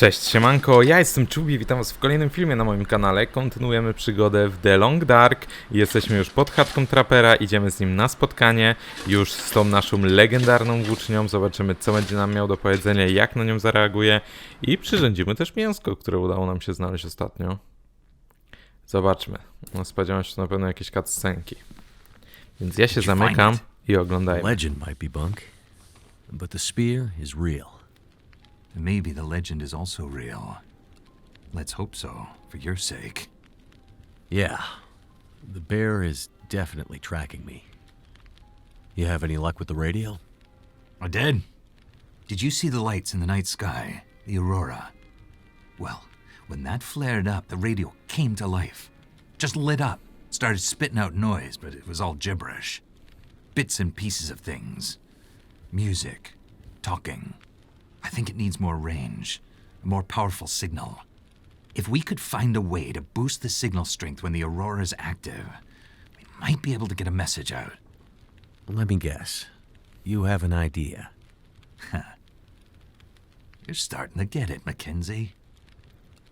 Cześć, siemanko, ja jestem Czubi, witam was w kolejnym filmie na moim kanale. Kontynuujemy przygodę w The Long Dark jesteśmy już pod chatką Trapera, idziemy z nim na spotkanie, już z tą naszą legendarną włócznią, zobaczymy co będzie nam miał do powiedzenia, jak na nią zareaguje i przyrządzimy też mięsko, które udało nam się znaleźć ostatnio. Zobaczmy, no, spodziewam się na pewno jakieś cutscenki. Więc ja się zamykam i oglądajmy. Legend might be bunk, but the spear is real. Maybe the legend is also real. Let's hope so, for your sake. Yeah, the bear is definitely tracking me. You have any luck with the radio? I did. Did you see the lights in the night sky? The aurora? Well, when that flared up, the radio came to life. Just lit up. Started spitting out noise, but it was all gibberish. Bits and pieces of things. Music. Talking. I think it needs more range. A more powerful signal. If we could find a way to boost the signal strength when the aurora is active, we might be able to get a message out. Let me guess. You have an idea. You're starting to get it, Mackenzie.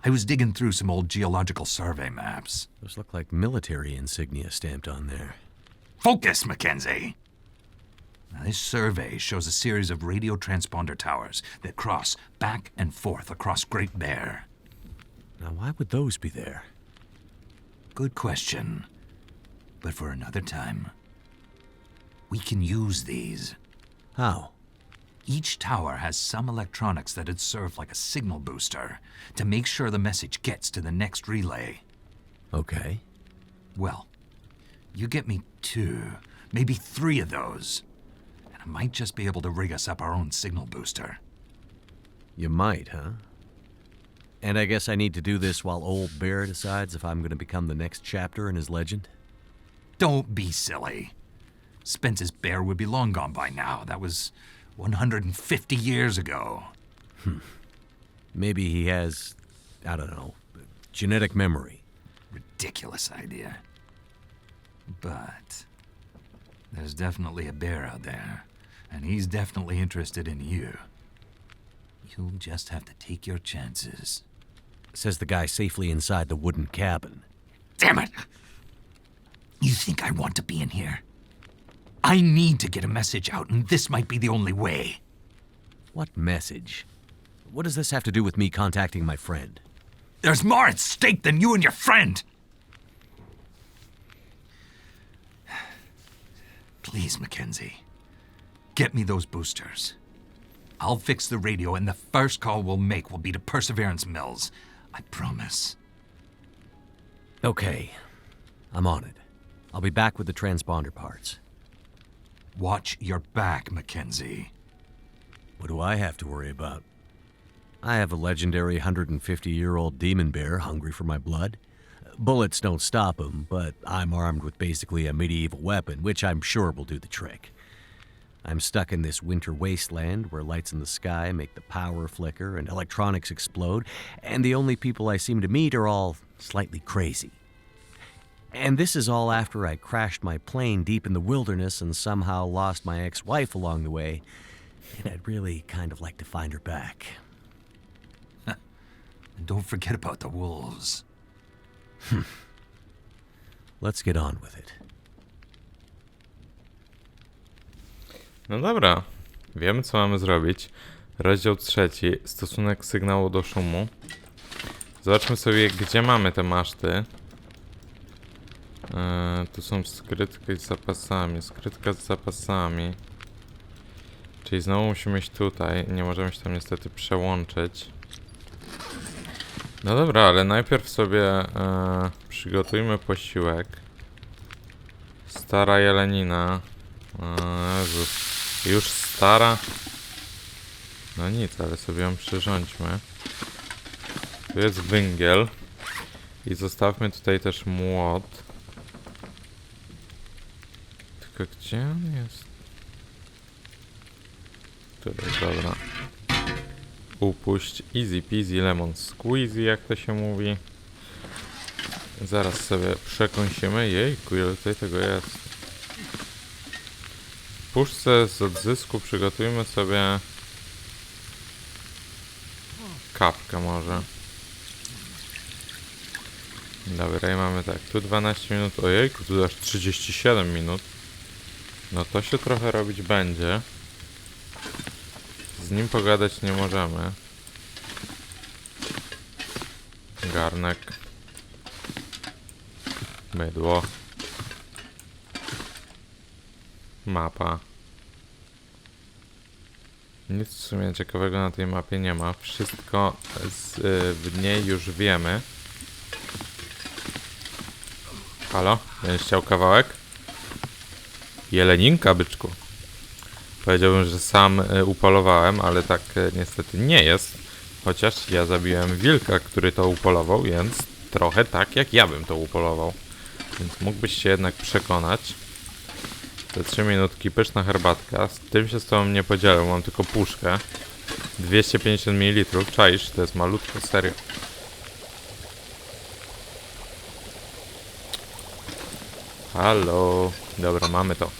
I was digging through some old geological survey maps. Those look like military insignia stamped on there. Focus, Mackenzie! Now, this survey shows a series of radio transponder towers that cross back and forth across Great Bear. Now, why would those be there? Good question. But for another time. We can use these. How? Each tower has some electronics that'd serve like a signal booster to make sure the message gets to the next relay. Okay. Well, you get me two, maybe three of those, might just be able to rig us up our own signal booster. You might, huh? And I guess I need to do this while old Bear decides if I'm going to become the next chapter in his legend? Don't be silly. Spence's bear would be long gone by now. That was 150 years ago. Hmm. Maybe he has, I don't know, genetic memory. Ridiculous idea. But there's definitely a bear out there, and he's definitely interested in you. You'll just have to take your chances. Says the guy safely inside the wooden cabin. Damn it! You think I want to be in here? I need to get a message out, and this might be the only way. What message? What does this have to do with me contacting my friend? There's more at stake than you and your friend! Please, Mackenzie, get me those boosters. I'll fix the radio, and the first call we'll make will be to Perseverance Mills. I promise. Okay, I'm on it. I'll be back with the transponder parts. Watch your back, Mackenzie. What do I have to worry about? I have a legendary 150 year old demon bear hungry for my blood. Bullets don't stop him, but I'm armed with basically a medieval weapon, which I'm sure will do the trick. I'm stuck in this winter wasteland where lights in the sky make the power flicker and electronics explode, and the only people I seem to meet are all slightly crazy. And this is all after I crashed my plane deep in the wilderness and somehow lost my ex wife along the way. And I'd really kind of like to find her back. And don't forget about the wolves. Hmm. Let's get on with it. No dobra, wiemy co mamy zrobić. Rozdział trzeci, stosunek sygnału do szumu. Zobaczmy sobie, gdzie mamy te maszty. Eee, tu są skrytki z zapasami, skrytka z zapasami. Czyli znowu musimy iść tutaj, nie możemy się tam niestety przełączyć. No dobra, ale najpierw sobie e, przygotujmy posiłek. Stara jelenina. Jezus. Już stara? No nic, ale sobie ją przyrządźmy. Tu jest węgiel. I zostawmy tutaj też młot. Tylko gdzie on jest? Tutaj, dobra. Upuść. Easy peasy lemon squeezy, jak to się mówi. Zaraz sobie przekąsimy. Jejku, ile tutaj tego jest. Puszce z odzysku przygotujmy sobie kapkę może. Dobra, i mamy tak, tu 12 minut, ojejku, tu aż 37 minut. No to się trochę robić będzie. Z nim pogadać nie możemy. Garnek. Mydło. Mapa. Nic w sumie ciekawego na tej mapie nie ma. Wszystko z, y, w niej już wiemy. Halo? Będziesz chciał kawałek? Jeleninka, byczku. Powiedziałbym, że sam y, upolowałem, ale tak y, niestety nie jest. Chociaż ja zabiłem wilka, który to upolował, więc trochę tak jak ja bym to upolował. Więc mógłbyś się jednak przekonać. Te 3 minutki, pyszna herbatka. Z tym się z tobą nie podzielę, mam tylko puszkę. 250 ml, czaisz? To jest malutko, serio. Halo. Dobra, mamy to.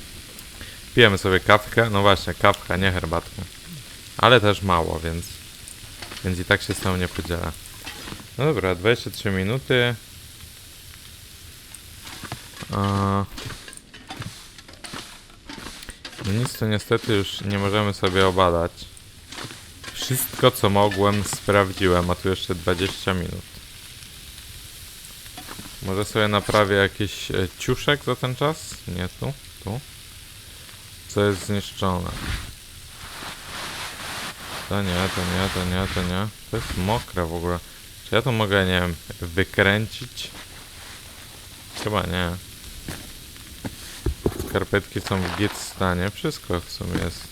Pijemy sobie kawkę. No właśnie, kawka, nie herbatkę. Ale też mało, więc... Więc i tak się z tobą nie podzielę. No dobra, 23 minuty. A... Nic tu niestety już nie możemy sobie obadać. Wszystko co mogłem sprawdziłem, a tu jeszcze 20 minut. Może sobie naprawię jakiś e, ciuszek za ten czas? Nie tu, tu. Co jest zniszczone? To nie, to nie, to nie, to nie. To jest mokre w ogóle. Czy ja to mogę, nie wiem, wykręcić? Chyba nie. Skarpetki są w git stanie. Wszystko w sumie jest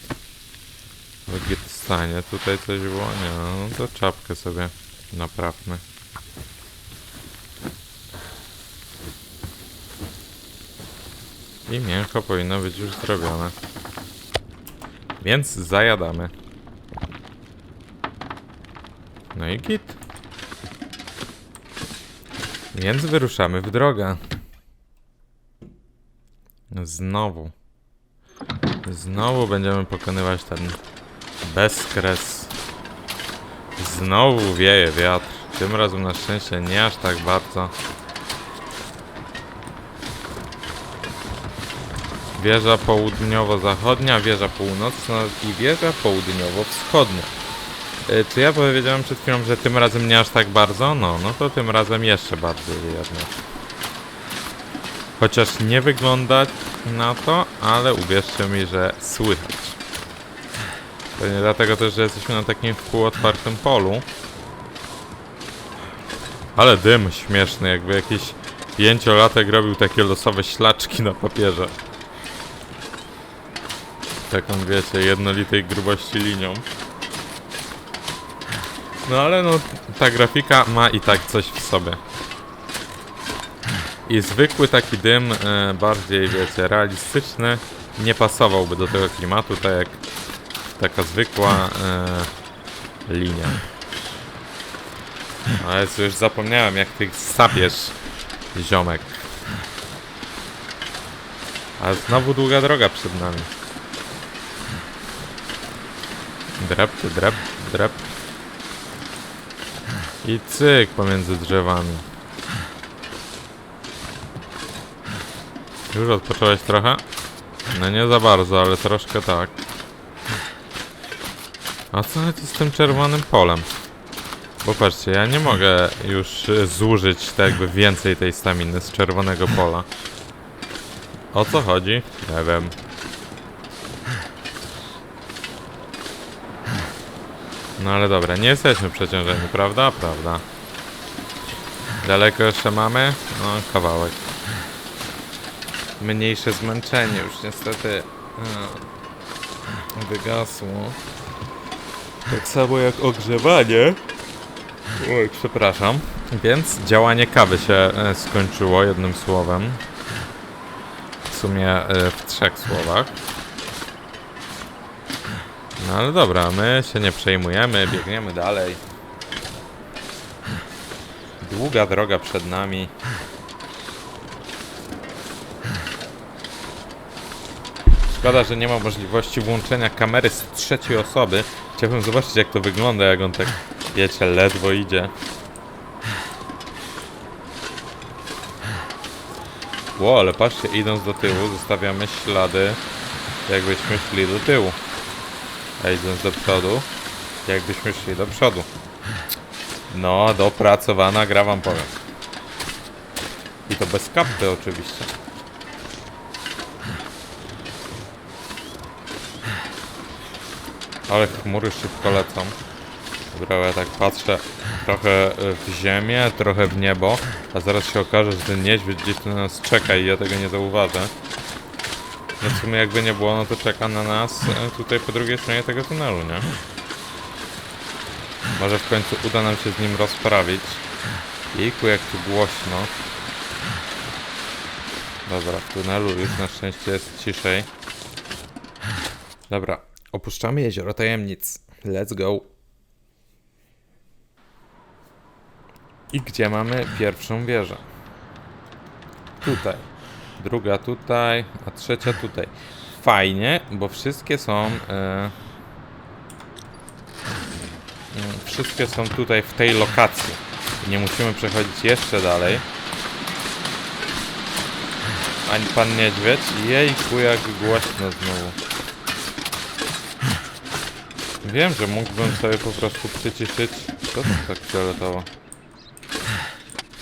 w git stanie. Tutaj coś było? Nie, no to czapkę sobie naprawmy. I mięcho powinno być już zrobione. Więc zajadamy. No i git. Więc wyruszamy w drogę. Znowu. Znowu będziemy pokonywać ten bezkres. Znowu wieje wiatr. Tym razem na szczęście nie aż tak bardzo. Wieża południowo-zachodnia, wieża północna i wieża południowo-wschodnia. Y, Czy ja powiedziałem przed chwilą, że tym razem nie aż tak bardzo? No, no to tym razem jeszcze bardziej jednak. Chociaż nie wygląda na to, ale uwierzcie mi, że słychać. Pewnie dlatego też, że jesteśmy na takim półotwartym polu. Ale dym śmieszny, jakby jakiś pięciolatek robił takie losowe ślaczki na papierze. Taką wiecie, jednolitej grubości linią. No ale no, ta grafika ma i tak coś w sobie. I zwykły taki dym, e, bardziej wiecie, realistyczny, nie pasowałby do tego klimatu, tak jak taka zwykła e, linia. Ale już zapomniałem, jak ty sapiesz, ziomek. A znowu długa droga przed nami. Drep, drep, drep. I cyk pomiędzy drzewami. Już odpocząłeś trochę? No nie za bardzo, ale troszkę tak. A co jest z tym czerwonym polem? Bo patrzcie, ja nie mogę już y, zużyć tak jakby więcej tej staminy z czerwonego pola. O co chodzi? Nie wiem. No ale dobra, nie jesteśmy przeciążeni, prawda? Prawda. Daleko jeszcze mamy? No, kawałek. Mniejsze zmęczenie już niestety e, wygasło. Tak samo jak ogrzewanie. Oj, przepraszam. Więc działanie kawy się e, skończyło jednym słowem. W sumie e, w trzech słowach. No ale dobra, my się nie przejmujemy, biegniemy dalej. Długa droga przed nami. Szkoda, że nie ma możliwości włączenia kamery z trzeciej osoby. Chciałbym zobaczyć jak to wygląda, jak on tak Wiecie, ledwo idzie. Ło, ale patrzcie, idąc do tyłu, zostawiamy ślady, jakbyśmy szli do tyłu. A idąc do przodu, jakbyśmy szli do przodu. No, dopracowana gra wam powiem. I to bez kapty oczywiście. Ale chmury szybko lecą. Dobra, ja tak patrzę trochę e, w ziemię, trochę w niebo, a zaraz się okaże, że ten niedźwiedź gdzieś tu na nas czeka i ja tego nie zauważę. No w sumie jakby nie było, no to czeka na nas e, tutaj po drugiej stronie tego tunelu, nie? Może w końcu uda nam się z nim rozprawić. Jejku, jak tu głośno. Dobra, w tunelu już na szczęście jest ciszej. Dobra, opuszczamy jezioro tajemnic. Let's go. I gdzie mamy pierwszą wieżę? Tutaj. Druga tutaj, a trzecia tutaj. Fajnie, bo wszystkie są... E, mm, wszystkie są tutaj w tej lokacji. Nie musimy przechodzić jeszcze dalej. Ani pan niedźwiedź? Jejku, jak głośno znowu. Wiem, że mógłbym sobie po prostu przyciszyć... Co to tak fioletowo?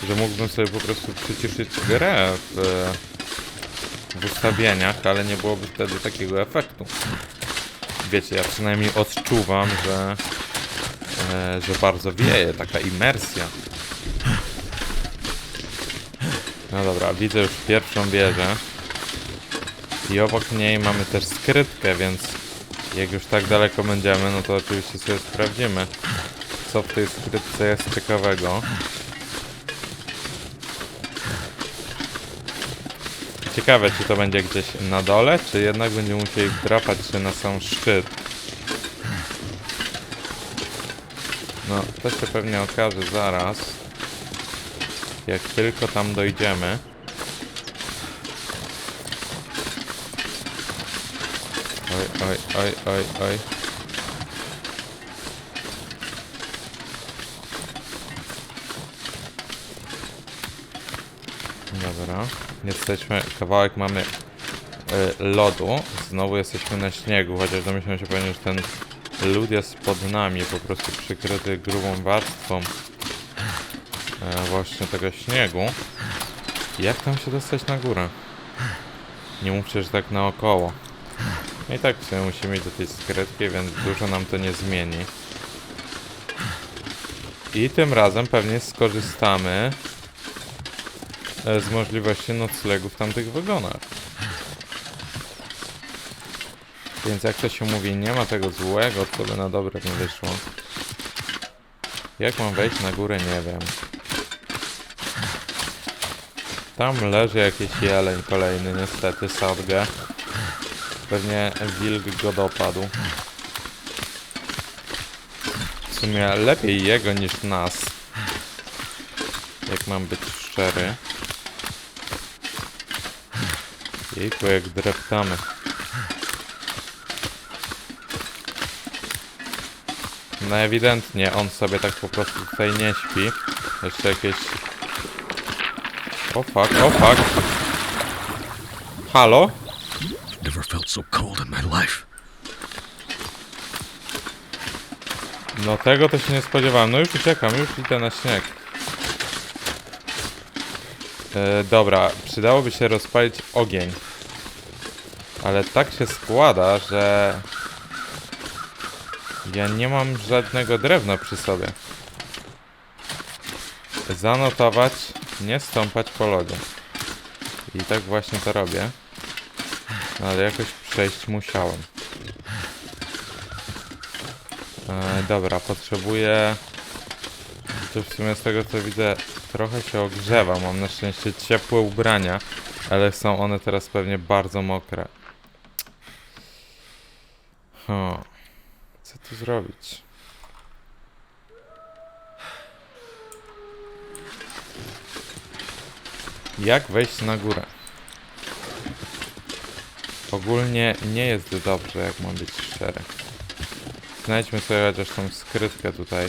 Że mógłbym sobie po prostu przyciszyć grę w, w ustawieniach, ale nie byłoby wtedy takiego efektu. Wiecie, ja przynajmniej odczuwam, że, e, że bardzo wieje, taka imersja. No dobra, widzę już pierwszą wieżę. I obok niej mamy też skrytkę, więc jak już tak daleko będziemy, no to oczywiście sobie sprawdzimy, co w tej skrytce jest ciekawego. Ciekawe, czy to będzie gdzieś na dole, czy jednak będziemy musieli drapać się na sam szczyt. No, to się pewnie okaże zaraz. Jak tylko tam dojdziemy. Oj, oj, oj. Dobra, jesteśmy, kawałek mamy e, lodu, znowu jesteśmy na śniegu, chociaż domyślam się pewnie, że ten lód jest pod nami, po prostu przykryty grubą warstwą e, właśnie tego śniegu. Jak tam się dostać na górę? Nie mówcie, że tak naokoło. No I tak w sumie musimy iść do tej skrytki, więc dużo nam to nie zmieni. I tym razem pewnie skorzystamy e, z możliwości noclegu w tamtych wagonach. Więc jak to się mówi, nie ma tego złego, co by na dobre nie wyszło. Jak mam wejść na górę, nie wiem. Tam leży jakiś jeleń kolejny, niestety, sadgę. Pewnie wilk go dopadł. W sumie lepiej jego niż nas. Jak mam być szczery. Jejku, jak dreptamy. No ewidentnie on sobie tak po prostu tutaj nie śpi. Jeszcze jakieś... O fuck, o fuck. Halo? Never felt so cold in my life. No tego to się nie spodziewałem. No już uciekam, już idę na śnieg. E, dobra, przydałoby się rozpalić ogień. Ale tak się składa, że... Ja nie mam żadnego drewna przy sobie. Zanotować, nie stąpać po lodzie. I tak właśnie to robię. Ale jakoś przejść musiałem. E, dobra, potrzebuję... To w sumie z tego co widzę trochę się ogrzewa. Mam na szczęście ciepłe ubrania, ale są one teraz pewnie bardzo mokre. Huh. Co tu zrobić? Jak wejść na górę? Ogólnie nie jest dobrze, jak mam być szczery. Znajdźmy sobie chociaż tą skrytkę tutaj.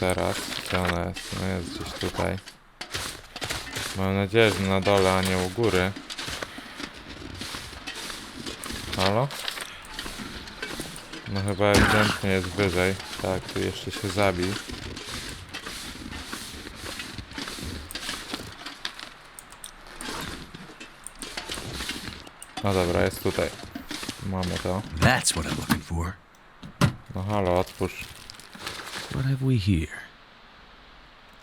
teraz. Gdzie ona jest? No jest gdzieś tutaj. Mam nadzieję, że na dole, a nie u góry. Halo? No chyba ewidentnie jest wyżej. Tak, tu jeszcze się zabił. No dobra, jest tutaj. Mamy to. That's what I'm looking for. No halo, otwórz. What have we here?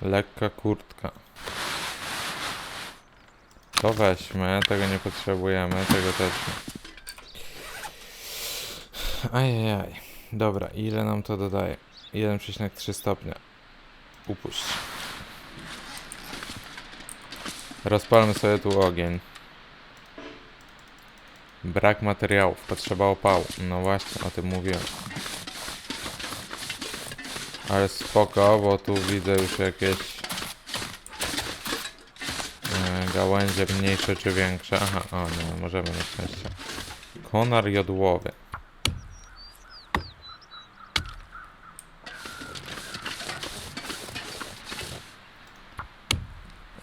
Lekka kurtka. To weźmy, tego nie potrzebujemy, tego też nie. Ajajaj. Dobra, ile nam to dodaje? 1,3 stopnia. Upuść. Rozpalmy sobie tu ogień. Brak materiałów, potrzeba opału. No właśnie, o tym mówiłem. Ale spoko, bo tu widzę już jakieś e, gałęzie mniejsze czy większe. Aha, o nie, możemy na szczęście. Konar jodłowy.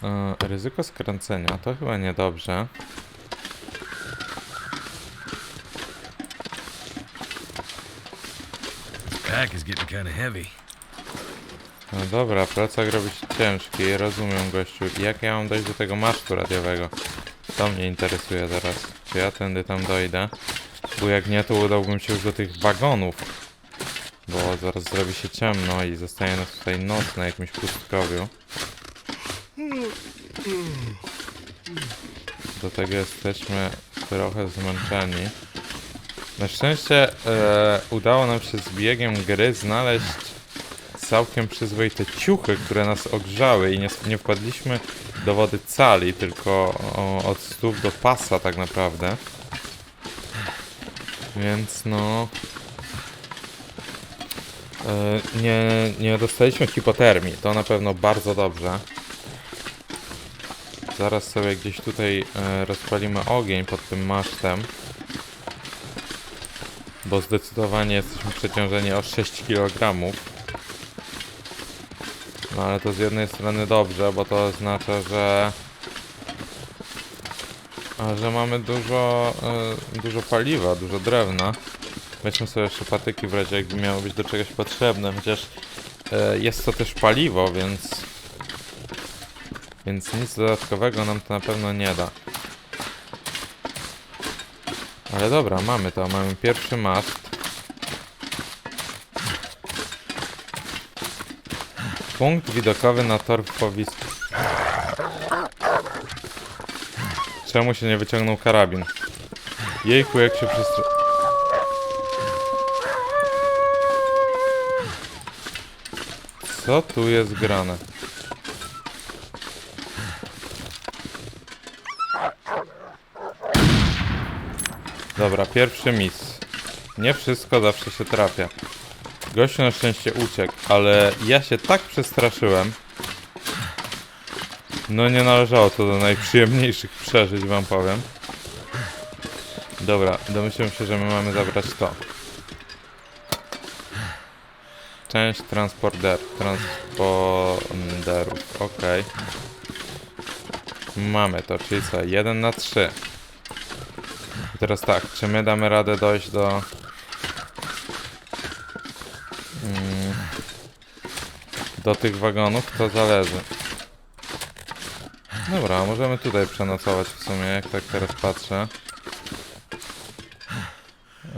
E, ryzyko skręcenia to chyba niedobrze. Is getting heavy. No dobra, plecak robić ciężki, rozumiem gościu. Jak ja mam dojść do tego masztu radiowego? To mnie interesuje teraz. Czy ja tędy tam dojdę? Bo jak nie, to udałbym się już do tych wagonów. Bo zaraz zrobi się ciemno i zostaje nas tutaj noc na jakimś pustkowiu. Do tego jesteśmy trochę zmęczeni. Na szczęście e, udało nam się z biegiem gry znaleźć całkiem przyzwoite ciuchy, które nas ogrzały i nie, nie wpadliśmy do wody cali, tylko o, od stóp do pasa tak naprawdę. Więc no... E, nie, nie dostaliśmy hipotermii, to na pewno bardzo dobrze. Zaraz sobie gdzieś tutaj e, rozpalimy ogień pod tym masztem. Bo zdecydowanie jesteśmy przeciążeni o 6 kg. No ale to z jednej strony dobrze, bo to oznacza, że że mamy dużo, e, dużo paliwa, dużo drewna. Weźmy sobie jeszcze patyki w razie jakby miało być do czegoś potrzebne, chociaż e, jest to też paliwo, więc więc nic dodatkowego nam to na pewno nie da. Ale dobra, mamy to, mamy pierwszy maszt. Punkt widokowy na tor w powisku. Czemu się nie wyciągnął karabin? Jejku, jak się przystra... Co tu jest grane? Dobra, pierwszy mis. Nie wszystko zawsze się trafia. Gościu na szczęście uciekł, ale ja się tak przestraszyłem. No nie należało to do najprzyjemniejszych przeżyć, wam powiem. Dobra, domyślam się, że my mamy zabrać to. Część transporter, transporterów, okej. Mamy to, czyli co? 1 na 3. Teraz tak, czy my damy radę dojść do... Mm, do tych wagonów? To zależy. Dobra, możemy tutaj przenocować w sumie, jak tak teraz patrzę.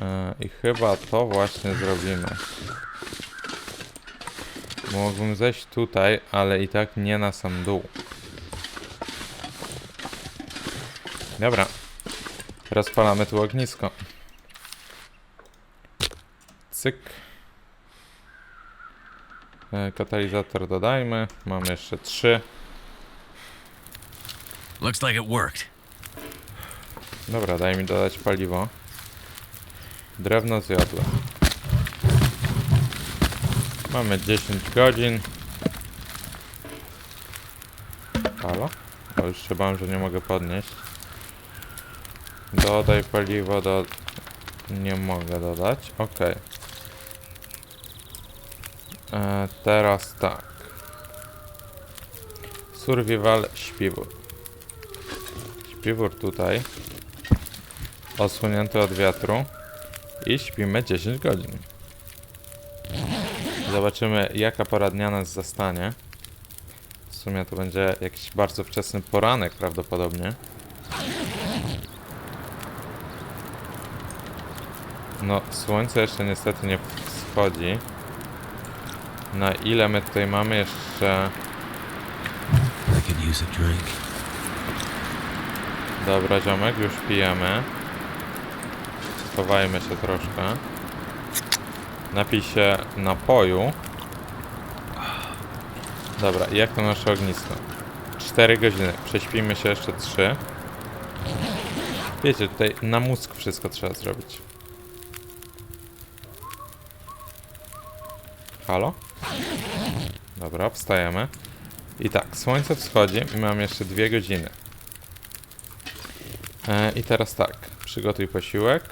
E, I chyba to właśnie zrobimy. Bo Mógłbym zejść tutaj, ale i tak nie na sam dół. Dobra. Rozpalamy tu ognisko. Cyk. E, Katalizator dodajmy. Mamy jeszcze trzy. Looks like it worked. Dobra, daj mi dodać paliwo. Drewno zjadłe. Mamy 10 godzin. Halo? O, już się bałem, że nie mogę podnieść. Dodaj paliwo do... Nie mogę dodać. Ok. E, teraz tak. Survival śpiwór. Śpiwór tutaj. Osłonięty od wiatru. I śpimy 10 godzin. Zobaczymy jaka pora dnia nas zastanie. W sumie to będzie jakiś bardzo wczesny poranek prawdopodobnie. No, słońce jeszcze niestety nie wschodzi. Na ile my tutaj mamy jeszcze... Dobra, ziomek, już pijemy. Schowajmy się troszkę. Napij się napoju. Dobra, jak to nasze ognisko? 4 godziny. Prześpimy się jeszcze 3. Wiecie, tutaj na mózg wszystko trzeba zrobić. Halo? Dobra, wstajemy. I tak, słońce wschodzi i mam jeszcze 2 godziny. E, I teraz tak, przygotuj posiłek.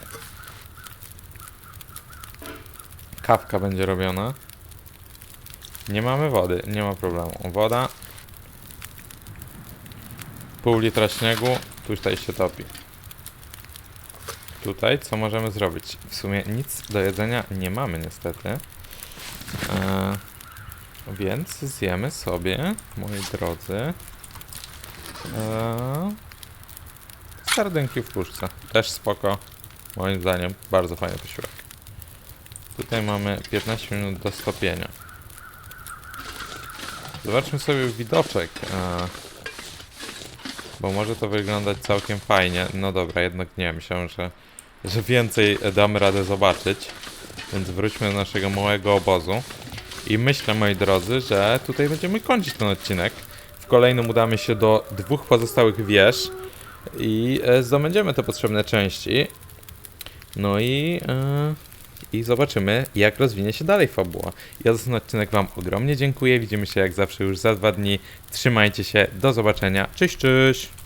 Kawka będzie robiona. Nie mamy wody, nie ma problemu. Woda. Pół litra śniegu, tutaj się topi. Tutaj co możemy zrobić? W sumie nic do jedzenia nie mamy niestety. Więc zjemy sobie, moi drodzy. E, Sardynki w puszce. Też spoko. Moim zdaniem bardzo fajny posiłek. Tutaj mamy 15 minut do stopienia. Zobaczmy sobie widoczek. e, Bo może to wyglądać całkiem fajnie. No dobra, jednak nie. Myślałem, że, że więcej damy radę zobaczyć. Więc wróćmy do naszego małego obozu. I myślę, moi drodzy, że tutaj będziemy kończyć ten odcinek. W kolejnym udamy się do dwóch pozostałych wież i e, zdobędziemy te potrzebne części. No i, e, i zobaczymy, jak rozwinie się dalej fabuła. Ja za ten odcinek Wam ogromnie dziękuję. Widzimy się jak zawsze już za dwa dni. Trzymajcie się, do zobaczenia. Cześć, cześć!